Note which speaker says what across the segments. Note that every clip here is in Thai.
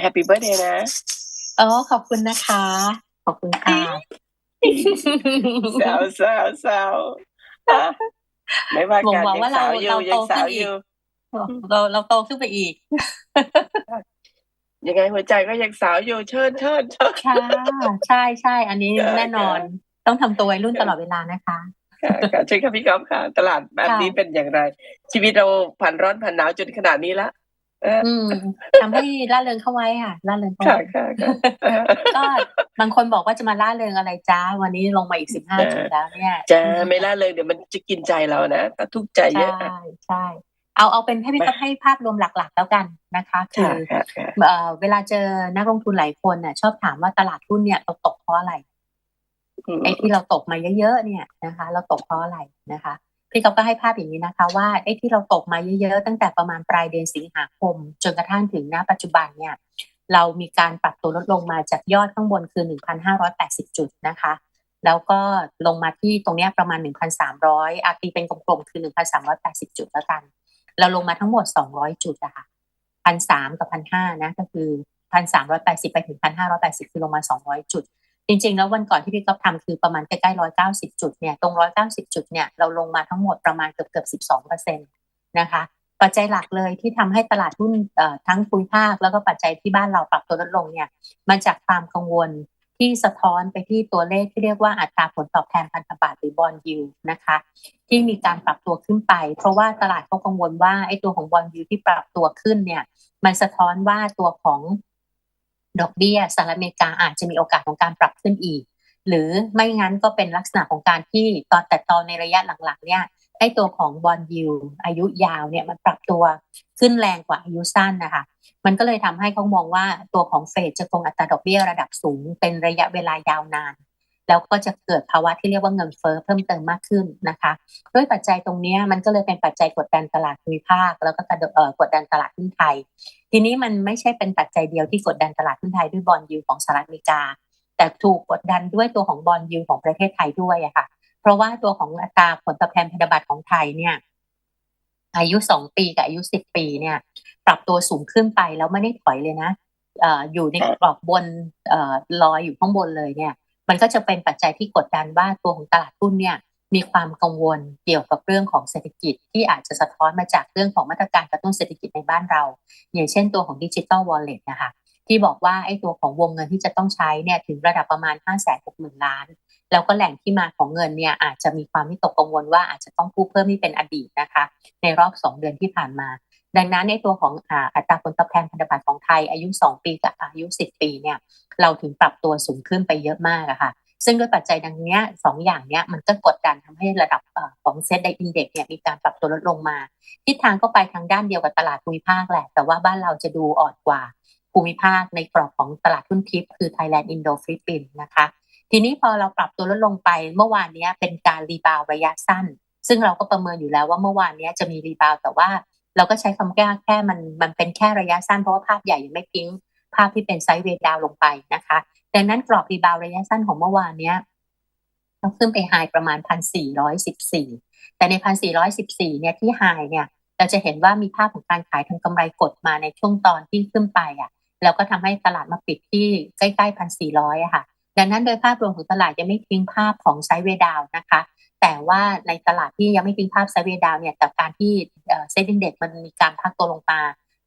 Speaker 1: แฮปปี้เบิร์ดเดย์นะ
Speaker 2: อ๋อขอบคุณนะคะ ขอบคุณค่ะ
Speaker 1: สาวสาวสาวฮะไม่ว่า
Speaker 2: หวัง
Speaker 1: กัน
Speaker 2: หวัง
Speaker 1: ยัง
Speaker 2: ว่าเรา
Speaker 1: สาวอยู่
Speaker 2: เรา
Speaker 1: ยั
Speaker 2: โต
Speaker 1: งสา
Speaker 2: ขึ้น
Speaker 1: ว
Speaker 2: อี
Speaker 1: อกยู่
Speaker 2: เราเราโตขึ้นไปอีก
Speaker 1: ยังไงหัวใจก็ยังสาวอยู่เชิญเชิญเชิญ
Speaker 2: ค่ะใช่ใช่อันนี้
Speaker 1: ค่ะ
Speaker 2: แน่นอน ต้องทำตัววัยรุ่นตลอดเวลานะคะ
Speaker 1: ค่ะค่ะเชิญค่ะพี่ก๊อฟค่ะ ตลาดแบบ
Speaker 2: ค่ะ
Speaker 1: นี้เป็นอย่างไร ชีวิตเราผ่านร้อนผ่านหนาวจนขนาดนี้ละเออ
Speaker 2: อืม ทำให้ล่าเริงเข้าไว้ค่ะล่าเริงเข้า
Speaker 1: ค่ะ
Speaker 2: ไว้
Speaker 1: ค่ะค่ะ
Speaker 2: ก็บางคนบอกว่าจะมาล่าเริงอะไรจ้า วันนี้ลงมาอีกสิบห้าจุดแล้วเนี่ย
Speaker 1: จะไม่ล่าเลยเดี๋ยวมันจะกินใจเรานะถ้าทุกข์ใจเย
Speaker 2: ใช่
Speaker 1: อะ
Speaker 2: ใช่เอาเอาเป็นให้พี่ก็ให้ภาพรวมหลักๆแล้วกันนะคะคื
Speaker 1: ค่ะ
Speaker 2: อ
Speaker 1: ค่ะค่ะ
Speaker 2: เอ่อเวลาเจอนักลงทุนหลายคนน่ะ ชอบถามว่าตลาดหุ้นเนี่ยเราตกเพราะอะไร
Speaker 1: อืม
Speaker 2: ไอ้ที่เราตกมาเยอะๆเนี่ยนะคะ เราตกเพราะอะไรนะคะ พี่เขาก็ให้ภาพอย่างนี้นะคะ ว่าไอ้ที่เราตกมาเยอะๆตั้งแต่ประมาณปลายเดือนสิงหาคม จนกระทั่งถึงณปัจจุบันเนี่ยเรามีการปรับตัวลดลงมาจากยอดข้างบนคือ 1,580 จุดนะคะ แล้วก็ลงมาที่ตรงนี้ประมาณ 1,300อาตีเป็นกลมๆคือ 1,380 จุดแล้วกัน เราลงมาทั้งหมด 200 จุดอะค่ะพันสามกับพันห้านะ ก็คือพันสามร้อยแปดสิบไปถึงพันห้าร้อยแปดสิบคือลงมา 200 จุด จริงๆ แล้ววันก่อนที่พี่ก๊อฟทำคือประมาณใกล้ๆร้อยเก้าสิบจุดเนี่ยตรงร้อยเก้าสิบจุดเนี่ยเราลงมาทั้งหมดประมาณเกือบเกือบสิบสองเปอร์เซ็นตนะคะปัจจัยหลักเลยที่ทำให้ตลาดหุ้นทั้งภูมิภาค แล้วก็ปัจจัยที่บ้านเราปรับตัวลดลงเนี่ยมาจากความกังวลที่สะท้อนไปที่ตัวเลขที่เรียกว่าอัตราผลตอบแทนพันธบัตรหรือบอลยูนะคะ ที่มีการปรับตัวขึ้นไป เพราะว่าตลาดเขากังวลว่าไอ้ตัวของบอลยูที่ปรับตัวขึ้นเนี่ยมันสะท้อนว่าตัวของ ดอกเบี้ยสหรัฐอเมริกาอาจจะมีโอกาสของการปรับขึ้นอีก หรือไม่งั้นก็เป็นลักษณะของการที่ตอนแต่ตอนในระยะหลังๆเนี่ยไอ้ตัวของบอลยูอายุยาวเนี่ยมันปรับตัวขึ้นแรงกว่าอายุสั้นนะคะมันก็เลยทำให้เขามองว่าตัวของเฟดจะคงอัตราดอกเบี้ยระดับสูงเป็นระยะเวลายาวนาน แล้วก็จะเกิดภาวะที่เรียกว่าเงินเฟ้อเพิ่มเติมมากขึ้นนะคะด้วยปัจจัยตรงนี้มันก็เลยเป็นปัจจัยกดดันตลาดภูมิภาค แล้วก็กดดันตลาดหุ้นไทย ทีนี้มันไม่ใช่เป็นปัจจัยเดียวที่กดดันตลาดหุ้นไทยด้วยบอลยูของสหรัฐอเมริกา แต่ถูกกดดันด้วยตัวของบอลยูของประเทศไทยด้วยอะค่ะ เพราะว่าตัวของอัตราผลตอบแทนพันธบัตรของไทยเนี่ยอายุสองปีกับอายุสิบปีเนี่ยปรับตัวสูงขึ้นไปแล้วไม่ได้ถอยเลยนะอยู่ในกรอบบนลอยอยู่ข้างบนเลยเนี่ย มันก็จะเป็นปัจจัยที่กดดันว่าตัวของตลาดหุ้นเนี่ยมีความกังวลเกี่ยวกับเรื่องของเศรษฐกิจที่อาจจะสะท้อนมาจากเรื่องของมาตรการกระตุ้นเศรษฐกิจในบ้านเรา อย่างเช่นตัวของดิจิ t a ลวอลเล็ตนะคะที่บอกว่าไอ้ตัวของวงเงินที่จะต้องใช้เนี่ยถึงระดับประมาณ 5 6 0 0 0 0 ล้าน แล้วก็แหล่งที่มาของเงินเนี่ยอาจจะมีความวิตกกังวลว่าอาจจะต้องกู้เพิ่มที่เป็นอดีตนะคะ ในรอบ 2 เดือนที่ผ่านมา ดังนั้นในตัวของอัตราผลตอบแทนพันธบัตรของไทยอายุ 2 ปีกับอายุ 10 ปีเนี่ยเราถึงปรับตัวสูงขึ้นไปเยอะมากอะค่ะ ซึ่งด้วยปัจจัยดังเนี้ยสองอย่างเนี้ยมันก็กดดันทำให้ระดับของเซ็ตไดอินเด็กเนี่ยมีการปรับตัวลดลงมา ทิศทางก็ไปทางด้านเดียวกับตลาดภูมิภาคแหละ แต่ว่าบ้านเราจะดูอ่อนกว่าภูมิภาคในกรอบของตลาดหุ้นทิพย์คือ Thailand Indo ฟิลิปปินส์นะคะทีนี้พอเราปรับตัวลดลงไปเมื่อวานเนี้ยเป็นการรีบาวระยะสั้น ซึ่งเราก็ประเมินอยู่แล้วว่าเมื่อวานเนี้ยจะมีรีบาวแต่ว่า เราก็ใช้คำแก้แค่มันมันเป็นแค่ระยะสั้นเพราะว่าภาพใหญ่ยังไม่ทิ้งภาพที่เป็นไซด์เวดาวลงไปนะคะดังนั้นกรอบรีบาวระยะสั้นของเมื่อวานเนี้ยต้องขึ้นไปไฮประมาณพันสี่ร้อยสิบสี่แต่ในพันสี่ร้อยสิบสี่เนี่ยที่ไฮเนี่ยเราจะเห็นว่ามีภาพของการขายทางกำไรกดมาในช่วงตอนที่ขึ้นไปอะแล้วก็ทำให้ตลาดมาปิดที่ใกล้ๆพันสี่ร้อยค่ะ ดังนั้นโดยภาพรวมของตลาดยังไม่ทิ้งภาพของไซด์เวดาวนะคะ แต่ว่าในตลาดที่ยังไม่ทิ้งภาพไซเวดาวเนี่ยแต่การที่เซ็นดินเด็กมันมีการพักตัวลงมา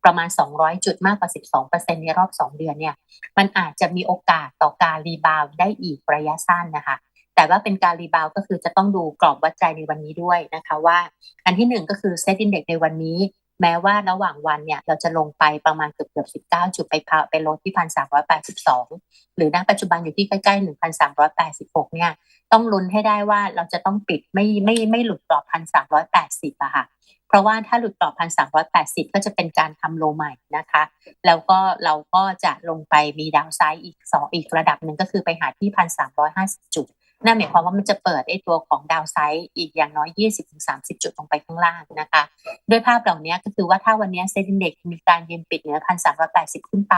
Speaker 2: ประมาณ 200 จุดมากกว่า 12%ในรอบ 2 เดือนเนี่ย มันอาจจะมีโอกาสต่อการรีบาวได้อีกระยะสั้นนะคะ แต่ว่าเป็นการรีบาวก็คือจะต้องดูกรอบวัดใจในวันนี้ด้วยนะคะว่า อันที่หนึ่งก็คือเซ็ตอินเด็กในวันนี้ แม้ว่าระหว่างวันเนี่ยเราจะลงไปประมาณเกือบเกือบสิบเก้าจุดไปพาไปลดที่พันสามร้อยแปดสิบสองหรือณปัจจุบันอยู่ที่ใกล้ๆหนึ่งพันสามร้อยแปดสิบหกเนี่ยต้องลุ้นให้ได้ว่าเราจะต้องปิดไม่ไม่ไม่หลุดกรอบพันสามร้อยแปดสิบอะค่ะเพราะว่าถ้าหลุดกรอบพันสามร้อยแปดสิบก็จะเป็นการทำโลใหม่นะคะ แล้วก็เราก็จะลงไปมีดาวไซด์อีกสองอีกระดับหนึ่งก็คือไปหาที่พันสามร้อยห้าสิบจุด นั่นหมายความว่ามันจะเปิดไอ้ตัวของดาวไซด์อีกอย่างน้อย 20-30 จุดลงไปข้างล่างนะคะด้วยภาพเหล่านี้ก็คือว่าถ้าวันนี้เซ็นดิเด็กมีการยืนปิดเหนือพันสามร้อยแปดสิบขึ้นไป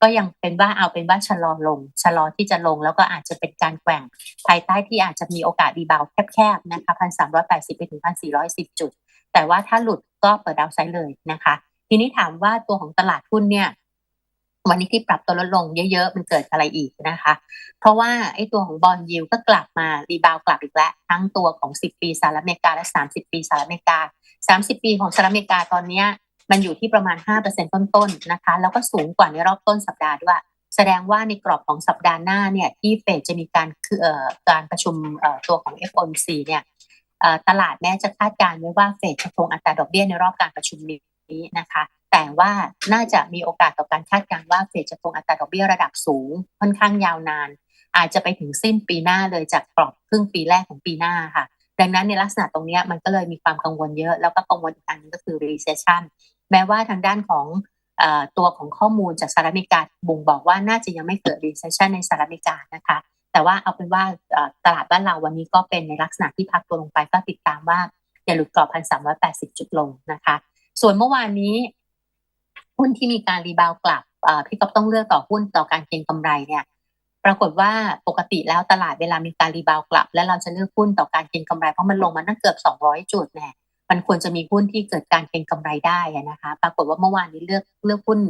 Speaker 2: ก็ยังเป็นว่าเอาเป็นว่าชะลอลง ชะลอที่จะลงแล้วก็อาจจะเป็นการแกว่ง ภายใต้ที่อาจจะมีโอกาสดีบาวแคบๆนะคะพันสามร้อยแปดสิบไปถึงพันสี่ร้อยสิบจุด แต่ว่าถ้าหลุดก็เปิดดาวไซด์เลยนะคะ ทีนี้ถามว่าตัวของตลาดหุ้นเนี่ย วันนี้ที่ปรับตัวลดลงเยอะๆ มันเกิดอะไรอีกนะคะ เพราะว่าไอ้ตัวของบอลยิวก็กลับมารีบาวกลับอีกแล้ว ทั้งตัวของ 10 ปีสหรัฐอเมริกาและ 30 ปีสหรัฐอเมริกา 30 ปีของสหรัฐอเมริกาตอนนี้มันอยู่ที่ประมาณ 5%ต้นๆนะคะ แล้วก็สูงกว่าในรอบต้นสัปดาห์ด้วย แสดงว่าในกรอบของสัปดาห์หน้าเนี่ยที่เฟดจะมีการคือการประชุมตัวของ FOMC เนี่ยตลาดแม้จะคาดการณ์ไว้ว่าเฟดจะคงอัตราดอกเบี้ยในรอบการประชุมนี้นะคะ แต่ว่าน่าจะมีโอกาสต่อการคาดการณ์ว่าเฟดจะคงอัตราดอกเบี้ยระดับสูง ค่อนข้างยาวนาน อาจจะไปถึงสิ้นปีหน้าเลยจากกรอบครึ่งปีแรกของปีหน้าค่ะ ดังนั้นในลักษณะตรงนี้มันก็เลยมีความกังวลเยอะ แล้วก็กังวลอีกอันนึงก็คือ recession แม้ว่าทางด้านของตัวของข้อมูลจากสหรัฐอเมริกาบ่งบอกว่าน่าจะยังไม่เกิด recession ในสหรัฐอเมริกานะคะ แต่ว่าเอาเป็นว่าตลาดบ้านเราวันนี้ก็เป็นในลักษณะที่พักตัวลงไปก็ติดตามว่าอย่าหลุดกรอบพันสามร้อยแปดสิบจุดลงนะคะ ส่วนเมื่อวานนี้ หุ้นที่มีการรีบาวกลับพี่ก็ต้องเลือกต่อหุ้นต่อการเก็งกำไรเนี่ยปรากฏว่าปกติแล้วตลาดเวลามีการรีบาวกลับ แล้วเราจะเลือกหุ้นต่อการเก็งกำไรเพราะมันลงมาตั้งเกือบ 200 จุดแน่มันควรจะมีหุ้นที่เกิดการเก็งกำไรได้นะคะ ปรากฏว่าเมื่อวานนี้เลือกเลือกหุ้น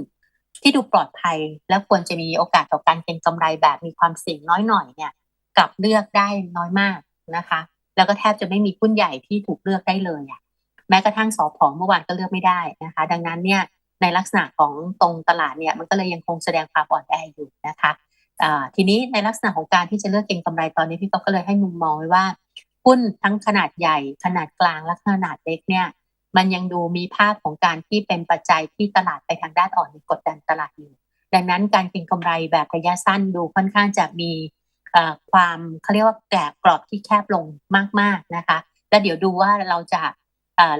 Speaker 2: ที่ดูปลอดภัย และควรจะมีโอกาสต่อการเก็งกำไรแบบมีความเสี่ยงน้อยหน่อยเนี่ยกลับเลือกได้น้อยมากนะคะ แล้วก็แทบจะไม่มีหุ้นใหญ่ที่ถูกเลือกได้เลยอะแม้กระทั่งสอพอเมื่อวานก็เลือกไม่ได้นะคะ ดังนั้นเนี่ย ในลักษณะของตรงตลาดเนี่ยมันก็เลยยังคงแสดงความอ่อนแออยู่นะคะทีนี้ในลักษณะของการที่จะเลือกเก็งกำไรตอนนี้พี่ก็เลยให้มุมมองไว้ว่าหุ้นทั้งขนาดใหญ่ขนาดกลางและขนาดเล็กเนี่ยมันยังดูมีภาพของการที่เป็นปัจจัยที่ตลาดไปทางด้านอ่อนกดดันตลาดอยู่ ดังนั้นการเก็งกำไรแบบระยะสั้นดูค่อนข้างจะมีความเขาเรียกว่าแกะกรอบที่แคบลงมากๆนะคะ แล้วเดี๋ยวดูว่าเราจะ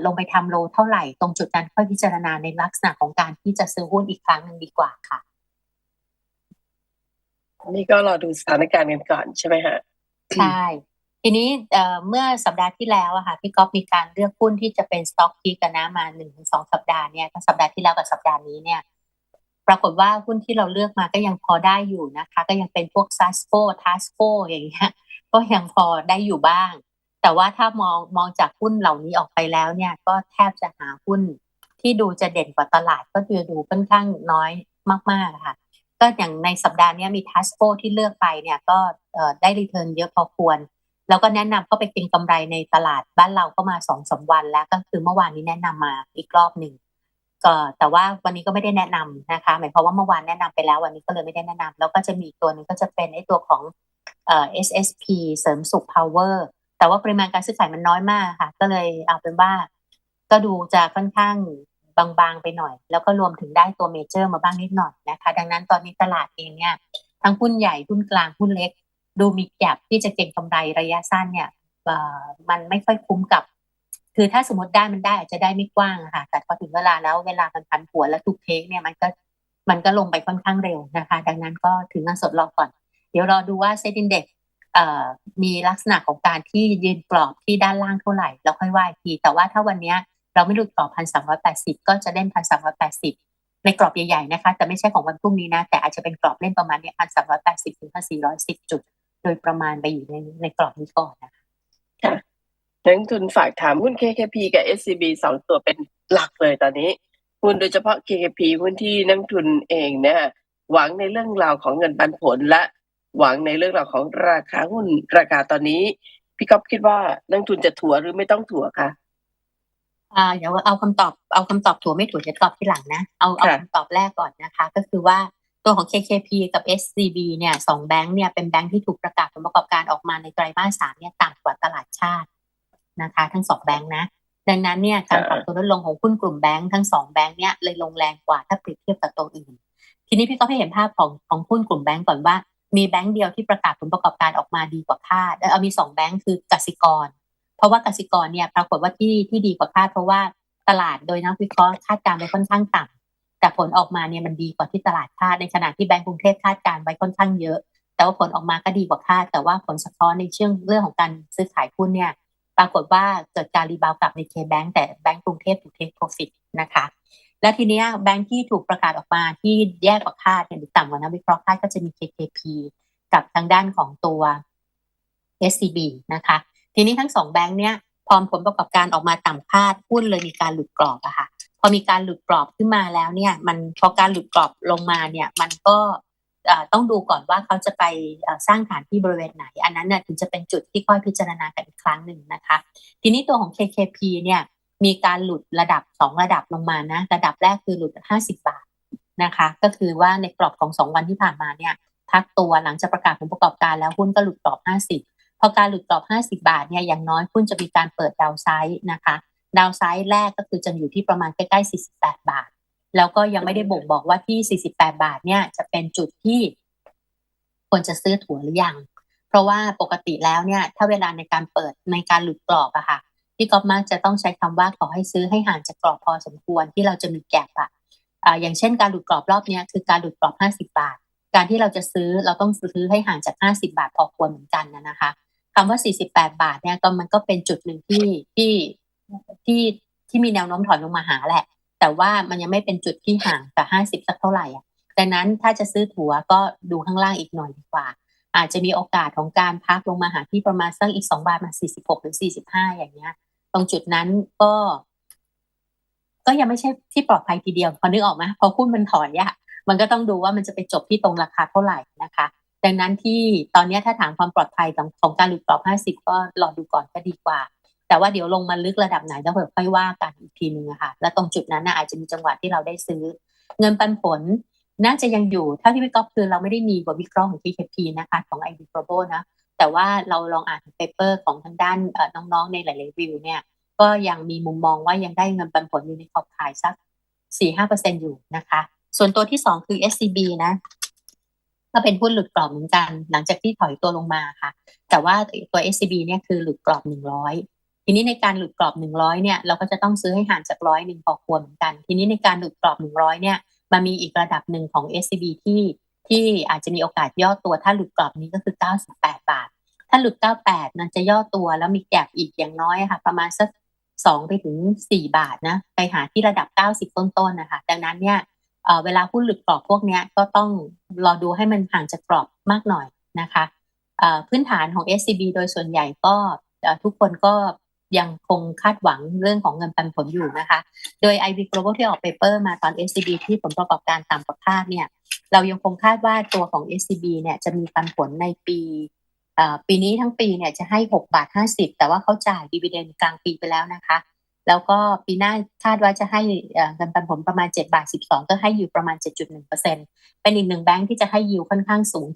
Speaker 2: ลงไปทำโลเท่าไหร่ ตรงจุดนั้นค่อยพิจารณาในลักษณะของการที่จะซื้อหุ้นอีกครั้งหนึ่งดีกว่าค่ะ
Speaker 1: นี่ก็รอดูสถานการณ์กันก่อนใช่ไหมฮะ
Speaker 2: ใช่ทีนี้เมื่อสัปดาห์ที่แล้วอะค่ะพี่ก๊อฟมีการเลือกหุ้นที่จะเป็นสต็อกพีกันนะมาหนึ่งถึงสองสัปดาห์เนี่ยสัปดาห์ที่แล้วกับสัปดาห์นี้เนี่ย ปรากฏว่าหุ้นที่เราเลือกมาก็ยังพอได้อยู่นะคะ ก็ยังเป็นพวกซัสโปทัสโปอย่างเงี้ยก็ยังพอได้อยู่บ้าง แต่ว่าถ้ามองมองจากหุ้นเหล่านี้ออกไปแล้วเนี่ย ก็แทบจะหาหุ้นที่ดูจะเด่นกว่าตลาดก็คือดูค่อนข้างน้อยมากๆค่ะ ก็อย่างในสัปดาห์นี้มีทัสโกที่เลือกไปเนี่ยก็ได้รีเทิร์นเยอะพอควร แล้วก็แนะนำก็ไปเก็งกำไรในตลาดบ้านเราก็มาสองสาวันแล้วก็คือเมื่อวานนี้แนะนำมาอีกรอบหนึ่งก็แต่ว่าวันนี้ก็ไม่ได้แนะนำนะคะ หมายความว่าเมื่อวานแนะนำไปแล้ววันนี้ก็เลยไม่ได้แนะนำแล้วก็จะมีตัวนึงก็จะเป็นไอ้ตัวของเอ่อ SSP เสริมสุข power แต่ว่าปริมาณการซื้อขายมันน้อยมากค่ะ ก็เลยเอาเป็นว่า ก็ดูจะค่อนข้างบางๆไปหน่อย แล้วก็รวมถึงได้ตัวเมเจอร์มาบ้างนิดหน่อยนะคะ ดังนั้นตอนนี้ตลาดเองเนี่ยทั้งหุ้นใหญ่หุ้นกลางหุ้นเล็ก ดูมีแกลบที่จะเก็งกำไรระยะสั้นเนี่ยมันไม่ค่อยคุ้มกับ คือถ้าสมมติได้มันได้อาจจะได้ไม่กว้างค่ะ แต่พอถึงเวลาแล้วเวลามันพันหัวแล้วทุกเทคเนี่ยมันก็มันก็ลงไปค่อนข้างเร็วนะคะ ดังนั้นก็ถึงเงินสดรอก่อน เดี๋ยวรอดูว่าเซ็นดินเด็ก มีลักษณะของการที่ยืนกรอบที่ด้านล่างเท่าไหร่แล้วค่อยว่าที แต่ว่าถ้าวันนี้เราไม่หลุดกรอบพันสามร้อยแปดสิบก็จะเล่นพันสามร้อยแปดสิบในกรอบใหญ่ๆนะคะ แต่ไม่ใช่ของวันพรุ่งนี้นะ แต่อาจจะเป็นกรอบเล่นประมาณเนี้ยพันสามร้อยแปดสิบถึงพันสี่ร้อยสิบจุด โดยประมาณไปอยู่ในในกรอบนี้ก่อนนะคะ
Speaker 1: ค่ะนักทุนฝากถามหุ้น KKP กับ SCB สองตัวเป็นหลักเลยตอนนี้หุ้นโดยเฉพาะ KKP หุ้นที่นักทุนเองเนี่ยหวังในเรื่องราวของเงินปันผลและ หวังในเรื่องราวของราคาหุ้นราคาตอนนี้ พี่ก๊อฟคิดว่านักทุนจะถัวหรือไม่ต้องถัวคะ
Speaker 2: อ่าเดี๋ยวเอาคำตอบเอาคำตอบถัวไม่ถัวจะตอบที่หลังนะ เอาเอาคำตอบแรกก่อนนะคะ ก็คือว่าตัวของ KKP กับ SCB เนี่ยสองแบงค์เนี่ยเป็นแบงค์ที่ถูกประกาศผลประกอบการออกมาในไตรมาสสามเนี่ยต่ำกว่าตลาดชาตินะคะ ทั้งสองแบงค์นะดังนั้นเนี่ยการปรับตัวลดลงของหุ้นกลุ่มแบงค์ทั้งสองแบงค์เนี่ยเลยลงแรงกว่าถ้าเปรียบเทียบกับตัวอื่น ทีนี้พี่ก็ให้เห็นภาพของของหุ้นกลุ่มแบงค์ก่อนว่า มีแบงค์เดียวที่ประกาศผลประกอบการออกมาดีกว่าคาดเอามีสองแบงค์คือกสิกร เพราะว่ากสิกรเนี่ยปรากฏว่าที่ที่ดีกว่าคาดเพราะว่าตลาดโดยนักวิเคราะห์คาดการไว้ค่อนข้างต่ำแต่ผลออกมาเนี่ยมันดีกว่าที่ตลาดคาดในขณะที่แบงก์กรุงเทพคาดการไว้ค่อนข้างเยอะ แต่ว่าผลออกมาก็ดีกว่าคาด แต่ว่าผลสะท้อนในเชื่องเรื่องของการซื้อขายหุ้นเนี่ยปรากฏว่าเกิดการรีบาวกลับในเคแบงก์แต่แบงก์กรุงเทพถูกเทคโปรฟิตนะคะ และทีนี้แบงก์ที่ถูกประกาศออกมาที่แย่กว่าคาดเนี่ยหรือต่ำกว่านักวิเคราะห์คาดก็จะมี KKP กับทางด้านของตัว SCB นะคะ ทีนี้ทั้งสองแบงค์เนี้ยพอผลประกอบการออกมาต่ำคาดหุ้นเลยมีการหลุดกรอบอะค่ะ พอมีการหลุดกรอบขึ้นมาแล้วเนี่ย มันพอการหลุดกรอบลงมาเนี่ยมันก็ต้องดูก่อนว่าเขาจะไปสร้างฐานที่บริเวณไหน อันนั้นน่ะถึงจะเป็นจุดที่ค่อยพิจารณากันอีกครั้งหนึ่งนะคะ ทีนี้ตัวของ KKP เนี่ย มีการหลุดระดับ2ระดับลงมานะ ระดับแรกคือหลุด 50 บาทนะคะ ก็คือว่าในกรอบของ 2 วันที่ผ่านมาเนี่ยพักตัวหลังจากประกาศผลประกอบการแล้วหุ้นก็หลุดกรอบ 50 พอการหลุดกรอบ 50 บาทเนี่ยอย่างน้อยหุ้นจะมีการเปิดดาวไซด์นะคะดาวไซด์แรกก็คือจะอยู่ที่ประมาณใกล้ๆ 48 บาท แล้วก็ยังไม่ได้บ่งบอกว่าที่ 48 บาทเนี่ยจะเป็นจุดที่ควรจะซื้อถั่วหรือยัง เพราะว่าปกติแล้วเนี่ย ถ้าเวลาในการเปิดในการหลุดกรอบอะค่ะ พี่ก๊อฟมักจะต้องใช้คำว่าขอให้ซื้อให้ห่างจากกรอบพอสมควรที่เราจะมีแกลบอะอ่าอย่างเช่นการหลุดกรอบรอบนี้คือการหลุดกรอบ 50 บาท การที่เราจะซื้อเราต้องซื้อให้ห่างจาก 50 บาทพอควรเหมือนกันนะนะคะคำว่า 48 บาทเนี่ยก็มันก็เป็นจุดหนึ่งที่ที่ที่ที่มีแนวโน้มถอยลงมาหาแหละ แต่ว่ามันยังไม่เป็นจุดที่ห่างกับ 50 สักเท่าไหร่อะดังนั้นถ้าจะซื้อถั่วก็ดูข้างล่างอีกหน่อยดีกว่า อาจจะมีโอกาสของการพักลงมาหาที่ประมาณสักอีก 2 บาทมา 46 หรือ 45 อย่างเงี้ย ตรงจุดนั้นก็ ก็ยังไม่ใช่ที่ปลอดภัยทีเดียวพอนึกออกไหมพอหุ้นมันถอยอะมันก็ต้องดูว่ามันจะไปจบที่ตรงราคาเท่าไหร่นะคะ ดังนั้นที่ตอนนี้ถ้าถามความปลอดภัยของของการหลุดกรอบ 50 ก็รอดูก่อนก็ดีกว่า แต่ว่าเดี๋ยวลงมาลึกระดับไหนแล้วเดี๋ยวค่อยว่ากันอีกทีนึงอะค่ะแล้วตรงจุดนั้นน่ะอาจจะมีจังหวะที่เราได้ซื้อ เงินปันผลน่าจะยังอยู่เท่าที่พี่ก๊อฟคือเราไม่ได้มีบทวิเคราะห์ของ TKP นะคะ ของ IB Global นะ แต่ว่าเราลองอ่านเปเปอร์ของทางด้านน้องๆในหลายๆวิวเนี่ยก็ยังมีมุมมองว่ายังได้เงินปันผลอยู่ในขอบขายสัก 4-5%อยู่นะคะ ส่วนตัวที่สองคือ SCB นะ ก็เป็นหุ้นหลุดกรอบเหมือนกัน หลังจากที่ถอยตัวลงมาค่ะ แต่ว่าตัว SCB เนี่ยคือหลุดกรอบ 100 ทีนี้ในการหลุดกรอบ 100 เนี่ย เราก็จะต้องซื้อให้ห่างจากร้อยหนึ่งพอควรเหมือนกัน ทีนี้ในการหลุดกรอบ 100 เนี่ย มันมีอีกระดับหนึ่งของ SCB ที่ ที่อาจจะมีโอกาสย่อตัวถ้าหลุดกรอบนี้ก็คือ 98 บาท ถ้าหลุด 98 มันจะย่อตัวแล้วมีแกลบอีกอย่างน้อยค่ะ ประมาณสัก2ไปถึง 4 บาทนะไปหาที่ระดับ 90 ต้นๆนะคะ ดังนั้นเนี่ยเเวลาหุ้นหลุดกรอบพวกนี้ก็ต้องรอดูให้มันห่างจากกรอบมากหน่อยนะคะพื้นฐานของ SCB โดยส่วนใหญ่ก็ทุกคนก็ ยังคงคาดหวังเรื่องของเงินปันผลอยู่นะคะ โดย IB Global ที่ออกเปเปอร์มาตอน SCB ที่ผลประกอบการต่ำกว่าคาดเนี่ยเรายังคงคาดว่าตัวของ SCB เนี่ยจะมีปันผลในปีปีนี้ทั้งปีเนี่ยจะให้6บาท50 แต่ว่าเขาจ่ายดีเวเดนกลางปีไปแล้วนะคะ แล้วก็ปีหน้าคาดว่าจะให้เอ่อเงินปันผลประมาณ7บาท12 ก็ให้อยู่ประมาณ 7.1%เป็นอีกหนึ่งแบงค์ที่จะให้ยิวค่อนข้างสูง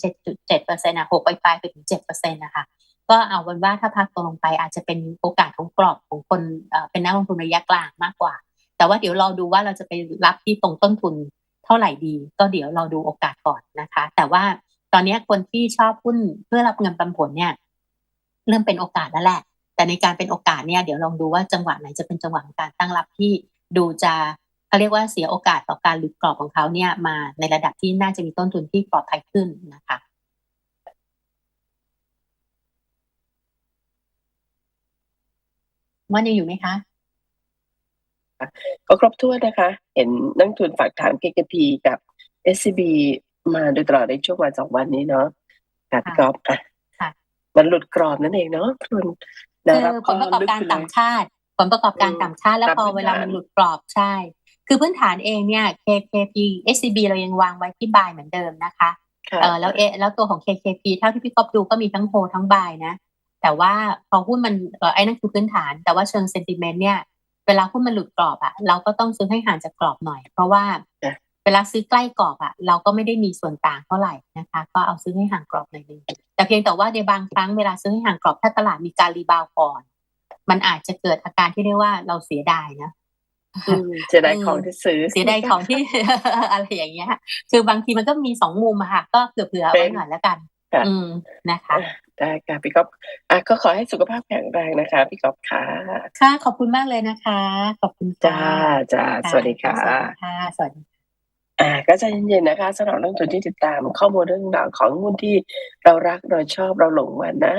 Speaker 2: 7.7%นะ6ไปปลายไปถึง7%นะคะ ก็เอาวันว่าถ้าพักตัวลงไปอาจจะเป็นโอกาสของกรอบของคนเอ่อเป็นนักลงทุนระยะกลางมากกว่า แต่ว่าเดี๋ยวเราดูว่าเราจะไปรับที่ตรงต้นทุนเท่าไหร่ดี ก็เดี๋ยวเราดูโอกาสก่อนนะคะ แต่ว่าตอนนี้คนที่ชอบหุ้นเพื่อรับเงินปันผลเนี่ยเริ่มเป็นโอกาสแล้วแหละ แต่ในการเป็นโอกาสเนี่ยเดี๋ยวลองดูว่าจังหวะไหนจะเป็นจังหวะของการตั้งรับที่ดูจะเขาเรียกว่าเสียโอกาสต่อการหลุดกรอบของเขาเนี่ยมาในระดับที่น่าจะมีต้นทุนที่ปลอดภัยขึ้นนะคะ มันยังอยู่ไหมคะ
Speaker 1: ก็ครบถ้วนนะคะ เห็นนักทุนฝากถาม KKP กับ SCB มาโดยตลอดในช่วงวันสองวันนี้เนาะค่ะพี่
Speaker 2: ค่ะ
Speaker 1: ก๊อฟอะ
Speaker 2: ค่ะ
Speaker 1: มันหลุดกรอบนั่นเองเนาะทุน
Speaker 2: คื
Speaker 1: นะ
Speaker 2: อ
Speaker 1: รับ
Speaker 2: ผลประกอบการต่างชาติ ผลประกอบการ
Speaker 1: อืม
Speaker 2: ต่างชาติแล้ว
Speaker 1: ตาม
Speaker 2: พอ
Speaker 1: พื้น
Speaker 2: เวลา
Speaker 1: ฐาน
Speaker 2: มันหลุดกรอบใช่ คือพื้นฐานเองเนี่ย KKP SCB เรายังวางไว้ที่บายเหมือนเดิมนะคะ
Speaker 1: ค่ะ
Speaker 2: เออแล้วเอแล้วตัวของ KKP เท่าที่พี่ก๊อฟดูก็มีทั้งโฮทั้งบายนะ แต่ว่าพอหุ้นมันเออไอ้นั่นคือพื้นฐาน แต่ว่าเชิงเซนติเมนต์เนี่ยเวลาหุ้นมันหลุดกรอบอะเราก็ต้องซื้อให้ห่างจากกรอบหน่อย เพราะว่า
Speaker 1: ค่ะ
Speaker 2: เวลาซื้อใกล้กรอบอะเราก็ไม่ได้มีส่วนต่างเท่าไหร่นะคะ ก็เอาซื้อให้ห่างกรอบหน่อยนึงแต่เพียงแต่ว่าในบางครั้งเวลาซื้อให้ห่างกรอบถ้าตลาดมีการรีบาวด์ก่อน มันอาจจะเกิดอาการที่เรียกว่าเราเสียดายนะ
Speaker 1: อืมเสียดาย
Speaker 2: อืม
Speaker 1: ของที่ซื้อ
Speaker 2: เสียดายของที่อะไรอย่างเงี้ยคือบางทีมันก็มีสองมุมอะค่ะ ก็เผื่อๆเอาไว้หน่อยแล้วกัน
Speaker 1: ค่ะ
Speaker 2: อืมนะคะ
Speaker 1: อะได้ค่ะพี่ก๊อฟอะก็ขอให้สุขภาพแข็งแรงนะคะพี่ก๊อฟค่ะ
Speaker 2: ค่ะขอบคุณมากเลยนะคะ ขอบคุณค่ะ
Speaker 1: จ้าจ้าสวัสดีค่ะ
Speaker 2: สวัสดีค่ะสวัสดี
Speaker 1: อ่าก็ใจเย็นๆนะคะสำหรับนักลงทุนที่ติดตามข้อมูลเรื่องราวของหุ้นที่เรารักเราชอบเราหลงมันนะ